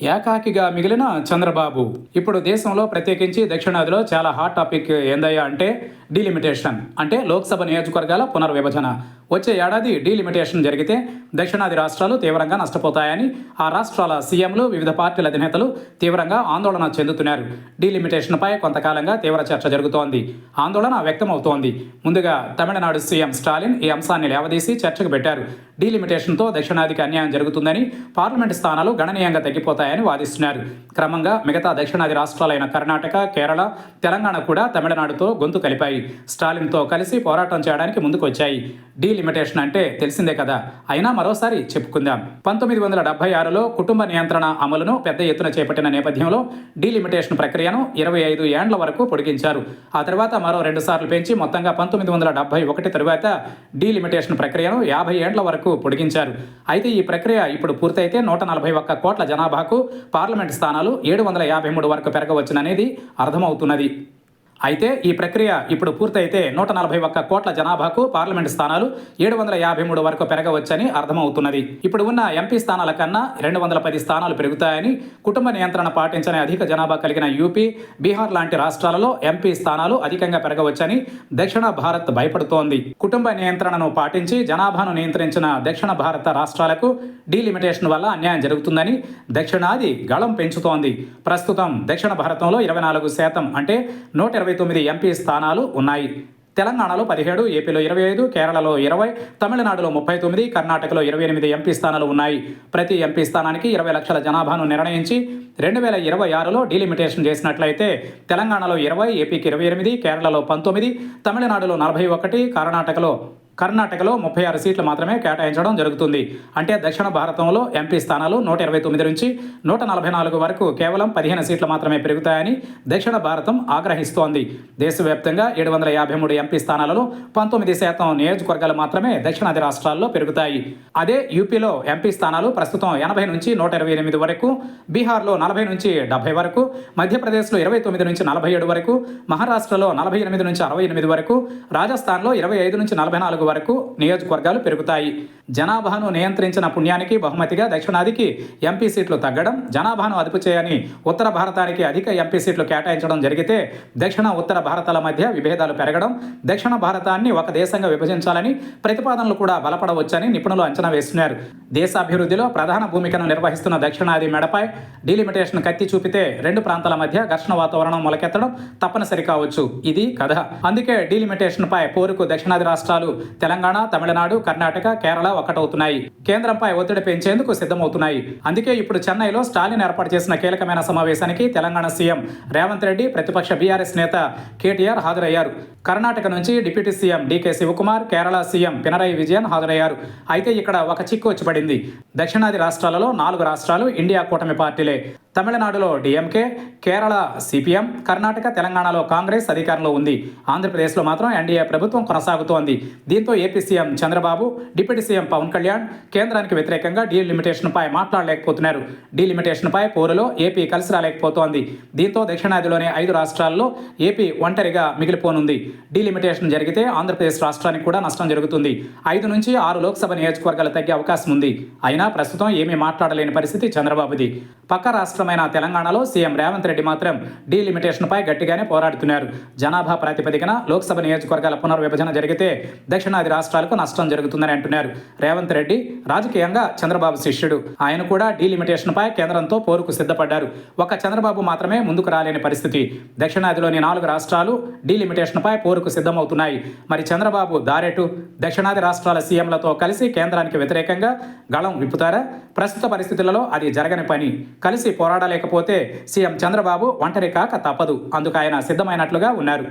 ఏకాకిగా మిగిలిన చంద్రబాబు. ఇప్పుడు దేశంలో ప్రత్యేకించి దక్షిణాదిలో చాలా హాట్ టాపిక్ ఏందయ్యా అంటే డీలిమిటేషన్ అంటే లోక్సభ నియోజకవర్గాల పునర్విభజన. వచ్చే ఏడాది డీలిమిటేషన్ జరిగితే దక్షిణాది రాష్ట్రాలు తీవ్రంగా నష్టపోతాయని ఆ రాష్ట్రాల సీఎంలు వివిధ పార్టీల అధినేతలు తీవ్రంగా ఆందోళన చెందుతున్నారు. డీలిమిటేషన్పై కొంతకాలంగా తీవ్ర చర్చ జరుగుతోంది. ఆందోళన వ్యక్తమవుతోంది. ముందుగా తమిళనాడు సీఎం స్టాలిన్ ఈ అంశాన్ని లేవదీసి చర్చకు పెట్టారు. డీలిమిటేషన్తో దక్షిణాదికి అన్యాయం జరుగుతుందని పార్లమెంటు స్థానాలు గణనీయంగా తగ్గిపోతాయి తగ్గిపోతాయని వాదిస్తున్నారు. క్రమంగా మిగతా దక్షిణాది రాష్ట్రాలైన కర్ణాటక కేరళ తెలంగాణ కూడా తమిళనాడుతో గొంతు కలిపాయి. స్టాలిన్తో కలిసి పోరాటం చేయడానికి ముందుకొచ్చాయి. డీలిమిటేషన్ అంటే తెలిసిందే కదా. అయినా మరోసారి చెప్పుకుందాం. పంతొమ్మిది వందల డెబ్బై ఆరులో కుటుంబ నియంత్రణ అమలును పెద్ద ఎత్తున చేపట్టిన నేపథ్యంలో డీలిమిటేషన్ ప్రక్రియను ఇరవై ఐదు ఏండ్ల వరకు పొడిగించారు. ఆ తర్వాత మరో రెండు సార్లు పెంచి మొత్తంగా పంతొమ్మిది వందల డెబ్బై ఒకటి తరువాత డీలిమిటేషన్ ప్రక్రియను యాభై ఏండ్ల వరకు పొడిగించారు. అయితే ఈ ప్రక్రియ ఇప్పుడు పూర్తయితే నూట నలభై ఒక్క కోట్ల జనాభాకు పార్లమెంట్ స్థానాలు ఏడు వందల యాభై మూడు వరకు పెరగవచ్చుననేది అర్థమవుతున్నది. అయితే ఈ ప్రక్రియ ఇప్పుడు పూర్తయితే నూట నలభై ఒక్క కోట్ల జనాభాకు పార్లమెంటు స్థానాలు ఏడు వందల యాభై మూడు వరకు పెరగవచ్చని అర్థమవుతున్నది. ఇప్పుడు ఉన్న ఎంపీ స్థానాల కన్నా రెండు వందల పది స్థానాలు పెరుగుతాయని కుటుంబ నియంత్రణ పాటించని అధిక జనాభా కలిగిన యూపీ బీహార్ లాంటి రాష్ట్రాలలో ఎంపీ స్థానాలు అధికంగా పెరగవచ్చని దక్షిణ భారత్ భయపడుతోంది. కుటుంబ నియంత్రణను పాటించి జనాభాను నియంత్రించిన దక్షిణ భారత రాష్ట్రాలకు డీలిమిటేషన్ వల్ల అన్యాయం జరుగుతుందని దక్షిణాది గళం పెంచుతోంది. ప్రస్తుతం దక్షిణ భారతంలో ఇరవై నాలుగు శాతం అంటే నూట ఇరవై తొమ్మిది ఎంపీ స్థానాలు ఉన్నాయి. తెలంగాణలో పదిహేడు ఏపీలో ఇరవై ఐదు కేరళలో ఇరవై తమిళనాడులో ముప్పై తొమ్మిది కర్ణాటకలో ఇరవై ఎనిమిది ఎంపీ స్థానాలు ఉన్నాయి. ప్రతి ఎంపీ స్థానానికి ఇరవై లక్షల జనాభాను నిర్ణయించి రెండు వేల ఇరవై ఆరులో డీలిమిటేషన్ చేసినట్లయితే తెలంగాణలో ఇరవై ఏపీకి ఇరవై ఎనిమిది కేరళలో పంతొమ్మిది తమిళనాడులో నలభై ఒకటి కర్ణాటకలో కర్ణాటకలో ముప్పై ఆరు సీట్లు మాత్రమే కేటాయించడం జరుగుతుంది. అంటే దక్షిణ భారతంలో ఎంపీ స్థానాలు నూట ఇరవై తొమ్మిది నుంచి నూట నలభై నాలుగు వరకు కేవలం పదిహేను సీట్లు మాత్రమే పెరుగుతాయని దక్షిణ భారతం ఆగ్రహిస్తోంది. దేశవ్యాప్తంగా ఏడు వందల యాభై మూడు ఎంపీ స్థానాలలో పంతొమ్మిది శాతం నియోజకవర్గాలు మాత్రమే దక్షిణాది రాష్ట్రాల్లో పెరుగుతాయి. అదే యూపీలో ఎంపీ స్థానాలు ప్రస్తుతం ఎనభై నుంచి నూట ఇరవై ఎనిమిది వరకు బీహార్లో నలభై నుంచి డెబ్బై వరకు మధ్యప్రదేశ్లో ఇరవై తొమ్మిది నుంచి నలభై ఏడు వరకు మహారాష్ట్రలో నలభై ఎనిమిది నుంచి అరవై ఎనిమిది వరకు రాజస్థాన్లో ఇరవై ఐదు నుంచి నలభై నాలుగు వరకు నియోజకవర్గాలు పెరుగుతాయి. జనాభాను నియంత్రించిన పుణ్యానికి బహుమతిగా దక్షిణాదికి ఎంపీ సీట్లు తగ్గడం జనాభాను అదుపు చేయని ఉత్తర భారతానికి అధిక ఎంపీ సీట్లు కేటాయించడం జరిగితే దక్షిణ ఉత్తర భారతాల మధ్య విభేదాలు పెరగడం దక్షిణ భారతాన్ని ఒక దేశంగా విభజించాలని ప్రతిపాదనలు కూడా బలపడవచ్చని నిపుణులు అంచనా వేస్తున్నారు. దేశాభివృద్ధిలో ప్రధాన భూమికను నిర్వహిస్తున్న దక్షిణాది మెడపై డీలిమిటేషన్ కత్తి చూపితే రెండు ప్రాంతాల మధ్య ఘర్షణ వాతావరణం మొలకెత్తడం తప్పనిసరి కావచ్చు. ఇది కథ. అందుకే డీలిమిటేషన్పై పోరుకు దక్షిణాది రాష్ట్రాలు తెలంగాణ తమిళనాడు కర్ణాటక కేరళ ఒకటవుతున్నాయి కేంద్రంపై ఒత్తిడి పెంచేందుకు సిద్ధమవుతున్నాయి. అందుకే ఇప్పుడు చెన్నైలో స్టాలిన్ ఏర్పాటు చేసిన కీలకమైన సమావేశానికి తెలంగాణ సీఎం రేవంత్ రెడ్డి ప్రతిపక్ష బీఆర్ఎస్ నేత కేటీఆర్ హాజరయ్యారు. కర్ణాటక నుంచి deputy CM DK Shivakumar Kerala CM Pinarayi Vijayan హాజరయ్యారు. అయితే ఇక్కడ ఒక చిక్కు వచ్చి పడింది. దక్షిణాది రాష్ట్రాలలో నాలుగు రాష్ట్రాలు ఇండియా కూటమి పార్టీలే. తమిళనాడులో డిఎంకే కేరళ సిపిఎం కర్ణాటక తెలంగాణలో కాంగ్రెస్ అధికారంలో ఉంది. ఆంధ్రప్రదేశ్లో మాత్రం ఎన్డీఏ ప్రభుత్వం కొనసాగుతోంది. దీంతో AP CM Chandrababu deputy CM Pawan Kalyan కేంద్రానికి వ్యతిరేకంగా డీలిమిటేషన్పై మాట్లాడలేకపోతున్నారు. డీలిమిటేషన్పై పోరులో ఏపీ కలిసి రాలేకపోతోంది. దీంతో దక్షిణాదిలోని ఐదు రాష్ట్రాల్లో ఏపీ ఒంటరిగా మిగిలిపోనుంది. డీలిమిటేషన్ జరిగితే ఆంధ్రప్రదేశ్ రాష్ట్రానికి కూడా నష్టం జరుగుతుంది. ఐదు నుంచి ఆరు లోక్సభ నియోజకవర్గాలు తగ్గే అవకాశం ఉంది. అయినా ప్రస్తుతం ఏమీ మాట్లాడలేని పరిస్థితి చంద్రబాబుది. పక్క రాష్ట్రం రాష్ట్రమైన తెలంగాణలో సీఎం రేవంత్ రెడ్డి మాత్రం డీలిమిటేషన్పై గట్టిగానే పోరాడుతున్నారు. జనాభా ప్రాతిపదికన లోక్సభ నియోజకవర్గాల పునర్విభజన జరిగితే దక్షిణాది రాష్ట్రాలకు నష్టం జరుగుతుందని అంటున్నారు. రేవంత్ రెడ్డి రాజకీయంగా చంద్రబాబు శిష్యుడు. ఆయన కూడా డీలిమిటేషన్పై కేంద్రంతో పోరుకు సిద్ధపడ్డారు. ఒక చంద్రబాబు మాత్రమే ముందుకు రాలేని పరిస్థితి. దక్షిణాదిలోని నాలుగు రాష్ట్రాలు డీలిమిటేషన్పై పోరుకు సిద్ధమవుతున్నాయి. మరి చంద్రబాబు దారెటు? దక్షిణాది రాష్ట్రాల సీఎంలతో కలిసి కేంద్రానికి వ్యతిరేకంగా గళం విప్పుతారా? ప్రస్తుత పరిస్థితులలో అది జరగని పని. కలిసి పోరాడలేకపోతే సీఎం చంద్రబాబు ఒంటరి కాక తప్పదు. అందుకు ఆయన సిద్ధమైనట్లుగా ఉన్నారు.